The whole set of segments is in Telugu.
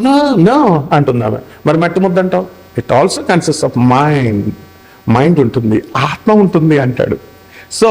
నో నో మరి మట్టి ముద్ద అంటావు? It also consist of mind mind ఉంటుంది ఆత్మ ఉంటుంది అంటాడు. సో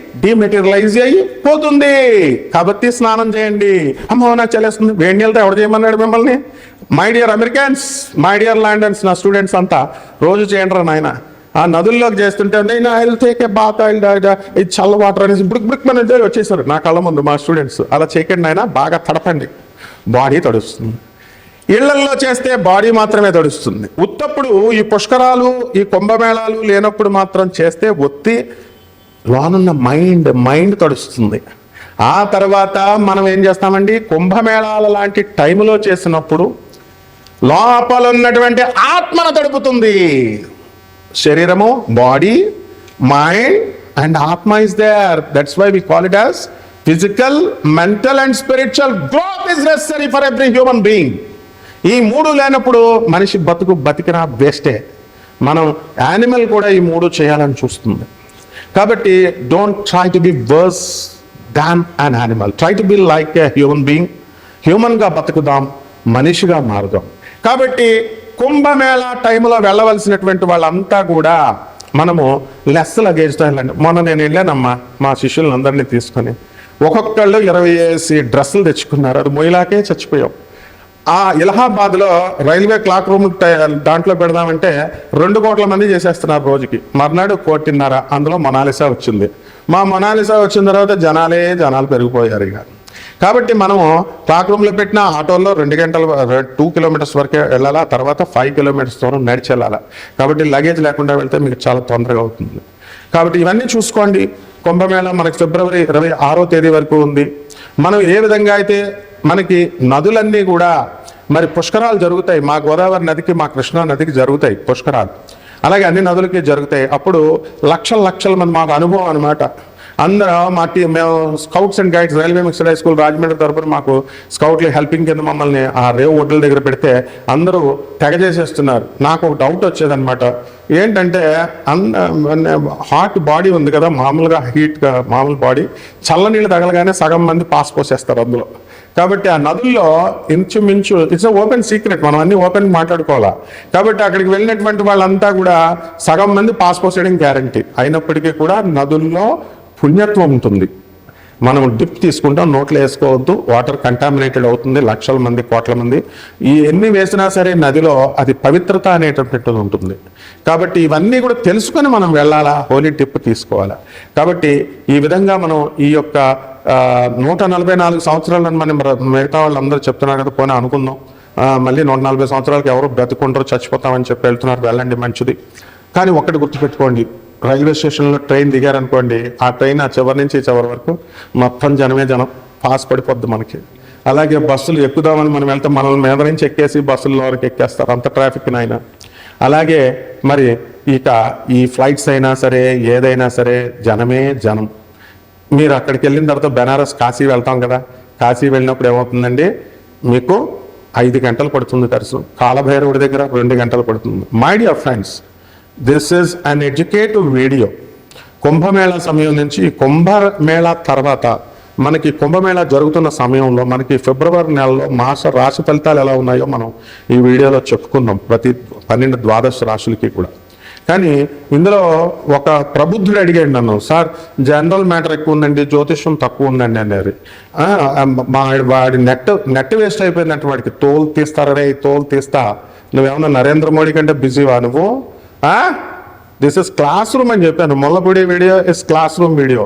డిమెటీరియలైజ్ అయ్యి పోతుంది. కాబట్టి స్నానం చేయండి. అమ్మో నాకు చలేస్తుంది వేడి నీళ్ళతో ఎవడు చేయమన్నాడు మిమ్మల్ని? My dear Americans my dear Londoners నా స్టూడెంట్స్ అంతా రోజు చేయండి రా నాయన. ఆ నదుల్లోకి చేస్తుంటే నేను I'll take a bath oil ఇది చల్ల వాటర్ అనేసి బుక్ బుక్ మన వచ్చేసారు. నా కళ్ళ ముందు మా స్టూడెంట్స్ అలా చేయకండి నాయన బాగా తడపండి. బాడీ తడుస్తుంది. ఇళ్ళల్లో చేస్తే బాడీ మాత్రమే తడుస్తుంది. ఉత్తప్పుడు ఈ పుష్కరాలు ఈ కుంభమేళాలు లేనప్పుడు మాత్రం చేస్తే ఒత్తి లోనున్న మైండ్ మైండ్ తడుస్తుంది. ఆ తర్వాత మనం ఏం చేస్తామండి? కుంభమేళాల లాంటి టైంలో చేసినప్పుడు లోపల ఉన్నటువంటి ఆత్మను తడుపుతుంది. శరీరము బాడీ మైండ్ అండ్ ఆత్మ is there. That's why we call it as physical mental and spiritual growth is necessary for every human being ఈ మూడు లేనప్పుడు మనిషి బతుకు బతికినా వేస్టే మనం యానిమల్ కూడా ఈ మూడు చేయాలని చూస్తుంది. కాబట్టి don't try to be worse than an animal try to be like a human being హ్యూమన్గా బతుకుదాం మనిషిగా మారుదాం. కాబట్టి కుంభమేళా టైంలో వెళ్ళవలసినటువంటి వాళ్ళంతా కూడా మనము లెస్ లగేజ్తో వెళ్ళండి. మొన్న నేను వెళ్ళానమ్మా మా శిష్యులందరినీ తీసుకొని. ఒక్కొక్కళ్ళు ఇరవై వేసి డ్రెస్సులు తెచ్చుకున్నారు. అది మొయిలాకే చచ్చిపోయాం. ఆ ఇలహాబాద్లో రైల్వే క్లాక్ రూమ్ దాంట్లో పెడదామంటే రెండు కోట్ల మంది చేసేస్తున్నారు రోజుకి. మర్నాడు కోటిన్నర. అందులో మొనాలిసా వచ్చింది. మా మొనాలిసా వచ్చిన తర్వాత జనాలే జనాలు పెరిగిపోయారు ఇక. కాబట్టి మనము క్లాక్ రూమ్లో పెట్టిన ఆటోల్లో రెండు గంటల టూ కిలోమీటర్స్ వరకే వెళ్ళాలా తర్వాత ఫైవ్ కిలోమీటర్స్ దూరం నడిచి వెళ్ళాలా కాబట్టి లగేజ్ లేకుండా వెళ్తే మీకు చాలా తొందరగా అవుతుంది. కాబట్టి ఇవన్నీ చూసుకోండి. కుంభమేళ మనకి ఫిబ్రవరి ఇరవై ఆరో తేదీ వరకు ఉంది. మనం ఏ విధంగా అయితే మనకి నదులన్నీ కూడా మరి పుష్కరాలు జరుగుతాయి. మా గోదావరి నదికి మా కృష్ణా నదికి జరుగుతాయి పుష్కరాలు. అలాగే అన్ని నదులకి జరుగుతాయి. అప్పుడు లక్షల లక్షల మంది మాకు అనుభవం అనమాట అందరూ మా టీ మేము scouts and guides railway mixed high school Rajahmundry తరపున మాకు స్కౌట్లు హెల్పింగ్ కింద మమ్మల్ని ఆ రేవు ఒడ్ల దగ్గర పెడితే అందరూ తెగ చేసేస్తున్నారు నాకు ఒక డౌట్ వచ్చేదనమాట ఏంటంటే అన్న హాట్ బాడీ ఉంది కదా మామూలుగా హీట్గా మామూలు బాడీ చల్లనీళ్ళు తగలగానే సగం మంది పాస్ పోసేస్తారు అందులో. కాబట్టి ఆ నదుల్లో ఇంచుమించు ఇట్స్ ఓపెన్ సీక్రెట్ మనం అన్ని ఓపెన్ మాట్లాడుకోవాలా. కాబట్టి అక్కడికి వెళ్ళినటువంటి వాళ్ళంతా కూడా సగం మంది పాస్పోర్ట్ చేయడం గ్యారంటీ అయినప్పటికీ కూడా నదుల్లో పుణ్యత్వం ఉంటుంది. మనం డిప్ తీసుకుంటాం నోట్లో వేసుకోవద్దు వాటర్ కంటామినేటెడ్ అవుతుంది లక్షల మంది కోట్ల మంది. ఈ ఎన్ని వేసినా సరే నదిలో అది పవిత్రత అనేటటువంటిది ఉంటుంది. కాబట్టి ఇవన్నీ కూడా తెలుసుకొని మనం వెళ్ళాలా హోలీ టిప్ తీసుకోవాలా. కాబట్టి ఈ విధంగా మనం ఈ యొక్క నూట నలభై నాలుగు సంవత్సరాలను మనం మిగతా వాళ్ళందరూ చెప్తున్నారు కదా పోనీ అనుకుందాం. మళ్ళీ నూట నలభై సంవత్సరాలకి ఎవరు బ్రతుకుంటారో చచ్చిపోతామని చెప్పి వెళ్తున్నారు వెళ్ళండి మంచిది. కానీ ఒక్కటి గుర్తుపెట్టుకోండి రైల్వే స్టేషన్లో ట్రైన్ దిగారనుకోండి ఆ ట్రైన్ ఆ చివరి నుంచి చివరి వరకు మొత్తం జనమే జనం పాస్ పడిపోద్ది మనకి. అలాగే బస్సులు ఎక్కుదామని మనం వెళ్తే మనల్ని మీద నుంచి ఎక్కేసి బస్సుల్లో వరకు ఎక్కేస్తారు అంత ట్రాఫిక్ నాయన. అలాగే మరి ఇక ఈ ఫ్లైట్స్ అయినా సరే ఏదైనా సరే జనమే జనం. మీరు అక్కడికి వెళ్ళిన తర్వాత బెనారస్ కాశీ వెళ్తాం కదా. కాశీ వెళ్ళినప్పుడు ఏమవుతుందండి? మీకు ఐదు గంటలు పడుతుంది దర్శనం కాలభైరవుడి దగ్గర రెండు గంటలు పడుతుంది. My dear friends this is an educative video Kumbh Mela సమయం నుంచి కుంభమేళా తర్వాత మనకి కుంభమేళా జరుగుతున్న సమయంలో మనకి ఫిబ్రవరి నెలలో మాస రాశి ఫలితాలు ఎలా ఉన్నాయో మనం ఈ వీడియోలో చెప్పుకుందాం. ప్రతి పన్నెండు ద్వాదశ రాశులకి కూడా. కానీ ఇందులో ఒక ప్రబుద్ధుడు అడిగాడు నన్ను సార్ జనరల్ మ్యాటర్ ఎక్కువ ఉందండి జ్యోతిష్యం తక్కువ ఉందండి అనేది వాడి నెట్ నెట్ వేస్ట్ అయిపోయిందంటే వాడికి. తోలు తీస్తారా రే తోలు తీస్తా. నువ్వేమన్నా నరేంద్ర మోడీ కంటే బిజీవా నువ్వు? దిస్ ఇస్ క్లాస్ రూమ్ అని చెప్పాను. Mollapudi video is classroom video.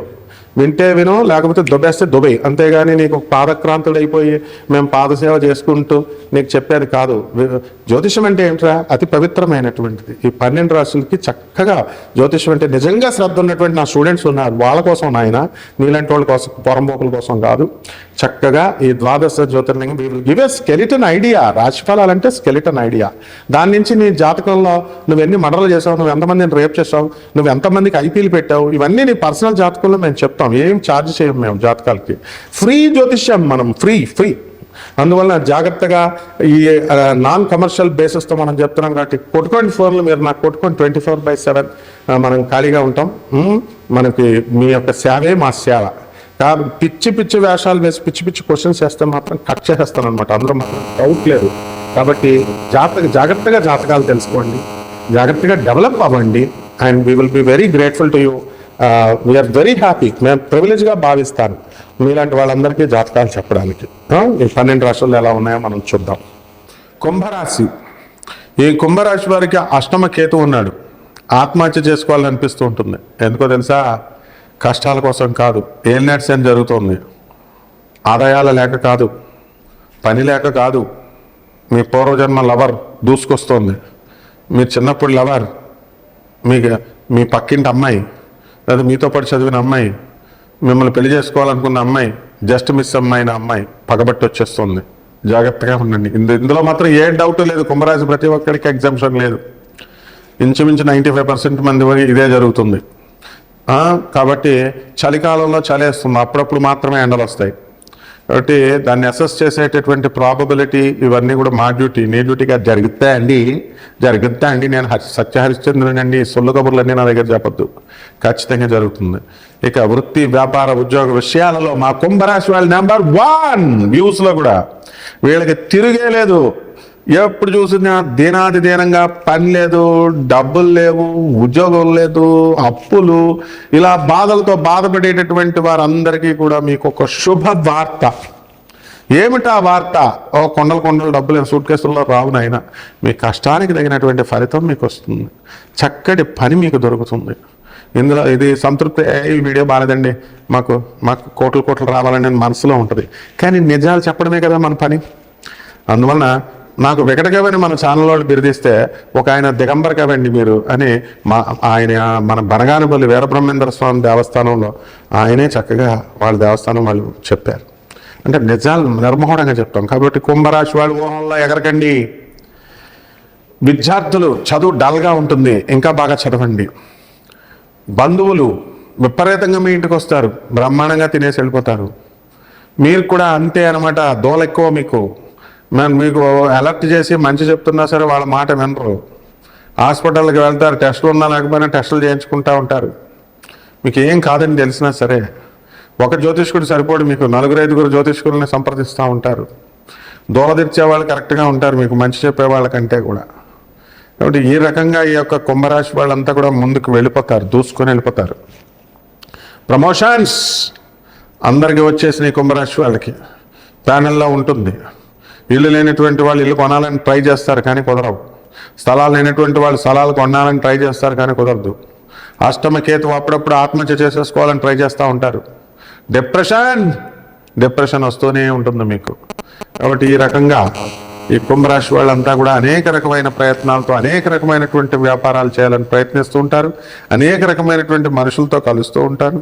వింటే విను లేకపోతే దుబ్బేస్తే దుబై అంతేగాని నీకు పాదక్రాంతుడు అయిపోయి మేము పాదసేవ చేసుకుంటూ నీకు చెప్పేది కాదు. జ్యోతిషం అంటే ఏంట్రా? అతి పవిత్రమైనటువంటిది. ఈ పన్నెండు రాశులకి చక్కగా జ్యోతిషం అంటే నిజంగా శ్రద్ధ ఉన్నటువంటి నా స్టూడెంట్స్ ఉన్నారు. వాళ్ళ కోసం నాయన నీలాంటి వాళ్ళ కోసం పొరంబోకుల కోసం కాదు. చక్కగా ఈ ద్వాదశ జ్యోతిర్లింగం we will give a skeleton idea రాశిఫలాలు అంటే స్కెలిటన్ ఐడియా దాని నుంచి నీ జాతకంలో నువ్వు ఎన్ని మర్డర్లు చేసావు నువ్వు ఎంతమందిని రేప్ చేసావు నువ్వు ఎంతమందికి ఐపీలు పెట్టావు ఇవన్నీ నీ పర్సనల్ జాతకంలో మేము చెప్తాం. ఏం ఛార్జ్ చేయం మేము జాతకాలకి. ఫ్రీ జ్యోతిష్యం మనం ఫ్రీ ఫ్రీ అందువల్ల జాగ్రత్తగా ఈ నాన్ కమర్షియల్ బేసిస్తో మనం చెప్తున్నాం కాబట్టి కొట్టుకోండి ఫోన్లు మీరు నాకు కొట్టుకోండి ట్వంటీ ఫోర్ బై సెవెన్ మనం ఖాళీగా ఉంటాం. మనకి మీ యొక్క సేవే మా సేవ. కాబట్టి పిచ్చి పిచ్చి వేషాలు వేసి పిచ్చి పిచ్చి క్వశ్చన్స్ వేస్తే మాత్రం కట్ చేసేస్తాను అనమాట అందులో మాత్రం డౌట్ లేదు. కాబట్టి జాతక జాగ్రత్తగా జాతకాలు తెలుసుకోండి. జాగ్రత్తగా డెవలప్ అవ్వండి. And we will be very grateful to you we are very happy మేము ప్రివిలేజ్గా భావిస్తాను. మీలాంటి వాళ్ళందరికీ జాతకాలు చెప్పడానికి. ఈ పన్నెండు రాష్ట్రాలు ఎలా ఉన్నాయో మనం చూద్దాం. కుంభరాశి. ఈ కుంభరాశి వారికి అష్టమ కేతు ఉన్నాడు. ఆత్మహత్య చేసుకోవాలని అనిపిస్తూ ఉంటుంది. ఎందుకో తెలుసా? కష్టాల కోసం కాదు. ఏం నెట్స్ జరుగుతుంది? ఆదాయాల లేక కాదు. పని లేక కాదు. మీ పూర్వజన్మ లవర్ దూసుకొస్తుంది. మీ చిన్నప్పుడు లవర్ మీ మీ పక్కింటి అమ్మాయి లేదా మీతో పాటు చదివిన అమ్మాయి మిమ్మల్ని పెళ్ళి చేసుకోవాలనుకున్న అమ్మాయి జస్ట్ మిస్ అమ్మాయిన అమ్మాయి పగబట్టి వచ్చేస్తుంది జాగ్రత్తగా ఉండండి. ఇందు- ఇందులో మాత్రం ఏ డౌట్ లేదు. కుంభరాశి ప్రతి ఒక్కరికి ఎగ్జామ్షన్ లేదు. ఇంచుమించు నైంటీ ఫైవ్ పర్సెంట్ మంది ఇదే జరుగుతుంది. కాబట్టి చలికాలంలో చలేస్తుంది అప్పుడప్పుడు మాత్రమే ఎండలు వస్తాయి కాబట్టి దాన్ని అసెస్ చేసేటటువంటి ప్రాబబిలిటీ ఇవన్నీ కూడా మా డ్యూటీ నీ డ్యూటీగా జరుగుతాయండి జరుగుతాయండి నేను హరి సత్య అండి సొల్లు కబుర్లన్నీ నా దగ్గర చెప్పద్దు. ఖచ్చితంగా జరుగుతుంది. ఇక వృత్తి వ్యాపార ఉద్యోగ విషయాలలో మా కుంభరాశి వాళ్ళ నెంబర్ వన్ వ్యూస్లో కూడా. వీళ్ళకి తిరిగే లేదు. ఎప్పుడు చూసినా దీనాది దీనంగా పని లేదు డబ్బులు లేవు ఉద్యోగం లేదు అప్పులు. ఇలా బాధలతో బాధపడేటటువంటి వారందరికీ కూడా మీకు ఒక శుభ వార్త. ఏమిటా వార్త? ఓ కొండలు కొండలు డబ్బులు సూట్ కేసుల్లో రావు నాయన. మీ కష్టానికి తగినటువంటి ఫలితం మీకు వస్తుంది. చక్కటి పని మీకు దొరుకుతుంది. ఇందులో ఇది సంతృప్తి. "ఏ, ఈ వీడియో బాగాలేదండి మాకు మాకు కోట్లు కోట్లు రావాలని మనసులో ఉంటుంది. కానీ నిజాలు చెప్పడమే కదా మన పని. అందువలన నాకు వికటకవిని మన ఛానల్ వాళ్ళు బిరుదిస్తే ఒక ఆయన దిగంబర కవండి మీరు అని మా ఆయన మన బనగానపల్లి వీరబ్రహ్మేంద్ర స్వామి దేవస్థానంలో ఆయనే చక్కగా వాళ్ళ దేవస్థానం వాళ్ళు చెప్పారు. అంటే నిజాలు నిర్మోహంగా చెప్తాం. కాబట్టి కుంభరాశి వాళ్ళు ఊహంలో ఎగరకండి. విద్యార్థులు చదువు డల్గా ఉంటుంది ఇంకా బాగా చదవండి. బంధువులు విపరీతంగా మీ ఇంటికి వస్తారు బ్రహ్మాండంగా తినేసి వెళ్ళిపోతారు. మీరు కూడా అంతే అనమాట దోల ఎక్కువ మీకు. మేము మీకు అలర్ట్ చేసి మంచి చెప్తున్నా సరే వాళ్ళ మాట వినరు. హాస్పిటల్కి వెళ్తారు టెస్టులు ఉన్నా లేకపోయినా టెస్టులు చేయించుకుంటూ ఉంటారు. మీకు ఏం కాదని తెలిసినా సరే ఒక జ్యోతిష్కుడు సరిపోడు మీకు నలుగురు ఐదుగురు జ్యోతిష్కుల్ని సంప్రదిస్తూ ఉంటారు. దూరదిర్చే వాళ్ళు కరెక్ట్గా ఉంటారు మీకు మంచి చెప్పే వాళ్ళకంటే కూడా. కాబట్టి ఈ రకంగా ఈ యొక్క కుంభరాశి వాళ్ళంతా కూడా ముందుకు వెళ్ళిపోతారు దూసుకొని వెళ్ళిపోతారు. ప్రమోషన్స్! అందరికీ వచ్చేసిన ఈ కుంభరాశి వాళ్ళకి. ప్యానెల్లో ఉంటుంది. ఇల్లు లేనటువంటి వాళ్ళు ఇల్లు కొనాలని ట్రై చేస్తారు కానీ కుదరవు. స్థలాలు లేనటువంటి వాళ్ళు స్థలాలు కొనాలని ట్రై చేస్తారు కానీ కుదరదు. అష్టమ కేతు అప్పుడప్పుడు ఆత్మహత్య చేసేసుకోవాలని ట్రై చేస్తూ ఉంటారు. డిప్రెషన్ డిప్రెషన్ వస్తూనే ఉంటుంది మీకు. కాబట్టి ఈ రకంగా ఈ కుంభరాశి వాళ్ళంతా కూడా అనేక రకమైన ప్రయత్నాలతో అనేక రకమైనటువంటి వ్యాపారాలు చేయాలని ప్రయత్నిస్తూ ఉంటారు. అనేక రకమైనటువంటి మనుషులతో కలుస్తూ ఉంటారు.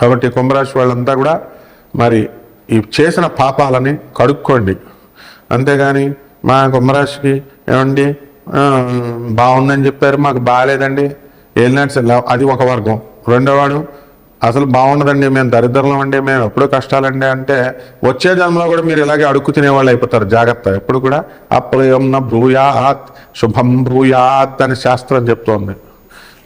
కాబట్టి కుంభరాశి వాళ్ళంతా కూడా మరి ఈ చేసిన పాపాలని కడుక్కోండి. అంతేగాని మా కుంభరాశికి ఏమండి? బాగుందని చెప్పారు మాకు బాగాలేదండి ఏలినాట్స్ అది ఒక వర్గం. రెండోవాడు అసలు బాగుండదండి మేము దరిద్రంలో అండి మేము ఎప్పుడూ కష్టాలండి అంటే వచ్చే జన్మలో కూడా మీరు ఇలాగే అడుక్కు తినేవాళ్ళు అయిపోతారు జాగ్రత్త. ఎప్పుడు కూడా అప్రయంన భూయాత్ శుభం భూయాత్ అని శాస్త్రం చెప్తోంది.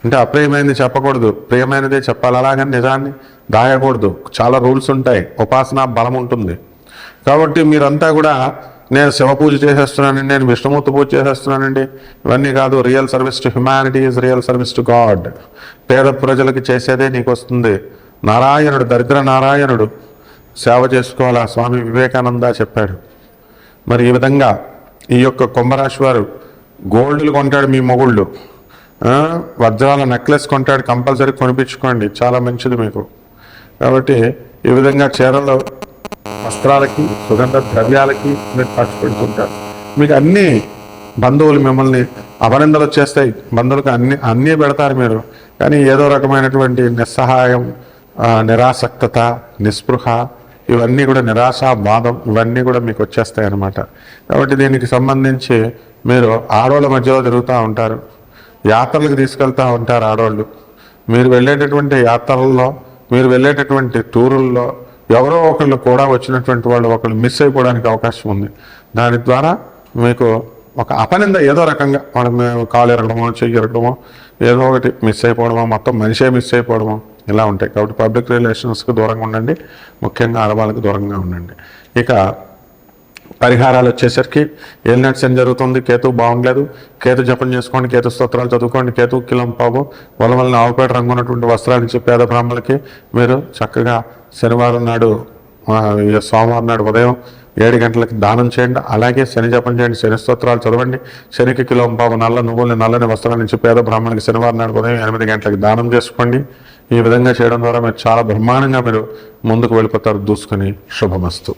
అంటే అప్రియమైనది చెప్పకూడదు ప్రియమైనదే చెప్పాలి. అలాగని నిజాన్ని దాయకూడదు. చాలా రూల్స్ ఉంటాయి ఉపాసన బలం ఉంటుంది. కాబట్టి మీరంతా కూడా నేను శివ పూజ చేసేస్తున్నానండి నేను విష్ణుమూర్తి పూజ చేసేస్తున్నానండి. ఇవన్నీ కాదు real service to humanity is real service to God పేద ప్రజలకి చేసేదే నీకు వస్తుంది నారాయణుడు దరిద్ర నారాయణుడు సేవ చేసుకోవాలా? స్వామి వివేకానంద చెప్పాడు. మరి ఈ విధంగా ఈ యొక్క కుంభరాశి వారు గోల్డ్లు కొంటాడు మీ మొగుళ్ళు. వజ్రాల నెక్లెస్ కొంటాడు కంపల్సరీ కొనిపించుకోండి. చాలా మంచిది మీకు. కాబట్టి ఈ విధంగా చీరలు వస్త్రాలకి సుగంధ ద్రవ్యాలకి మీరు ఖర్చు పెడుతుంటారు. మీకు అన్ని బంధువులు మిమ్మల్ని అభినందనలు వచ్చేస్తాయి. బంధువులకు అన్ని అన్నీ పెడతారు మీరు. కానీ ఏదో రకమైనటువంటి నిస్సహాయం నిరాసక్తత నిస్పృహ ఇవన్నీ కూడా నిరాశ బాధం ఇవన్నీ కూడా మీకు వచ్చేస్తాయి అన్నమాట. కాబట్టి దీనికి సంబంధించి మీరు ఆడవాళ్ళ మధ్యలో తిరుగుతూ ఉంటారు. యాత్రలకు తీసుకెళ్తూ ఉంటారు ఆడవాళ్ళు మీరు వెళ్ళేటటువంటి యాత్రల్లో మీరు వెళ్ళేటటువంటి టూరుల్లో ఎవరో ఒకళ్ళు కూడా వచ్చినటువంటి వాళ్ళు ఒకళ్ళు మిస్ అయిపోవడానికి అవకాశం ఉంది. దాని ద్వారా మీకు ఒక అపనింద ఏదో రకంగా మనం కాలు ఎరగడమో చెయ్యి ఎరగడమో ఏదో ఒకటి మిస్ అయిపోవడమో మొత్తం మనిషే మిస్ అయిపోవడమో ఇలా ఉంటాయి. కాబట్టి పబ్లిక్ రిలేషన్స్కి దూరంగా ఉండండి. ముఖ్యంగా ఆడవాళ్ళకి దూరంగా ఉండండి. ఇక పరిహారాలు వచ్చేసరికి ఏం ఏం జరుగుతుంది? కేతు బాగుండలేదు. కేతు జపం చేసుకోండి కేతు స్తోత్రాలు చదువుకోండి కేతు కిలం పాపు వల్ల వల్ల ఆవుపేట రంగు ఉన్నటువంటి వస్త్రాలు ఇచ్చి పేద బ్రాహ్మణులకి మీరు చక్కగా శనివారం నాడు సోమవారం నాడు ఉదయం ఏడు గంటలకి దానం చేయండి. అలాగే శని జపం చేయండి శని స్తోత్రాలు చదవండి. శనికి కిలో పావు నల్ల నువ్వుల్ని నల్లని వస్త్రాలు నుంచి పేద బ్రాహ్మణులకి శనివారం నాడు ఉదయం ఎనిమిది గంటలకు దానం చేసుకోండి. ఈ విధంగా చేయడం ద్వారా మీరు చాలా బ్రహ్మాండంగా మీరు ముందుకు వెళ్ళిపోతారు. దూసుకొని శుభమస్తు.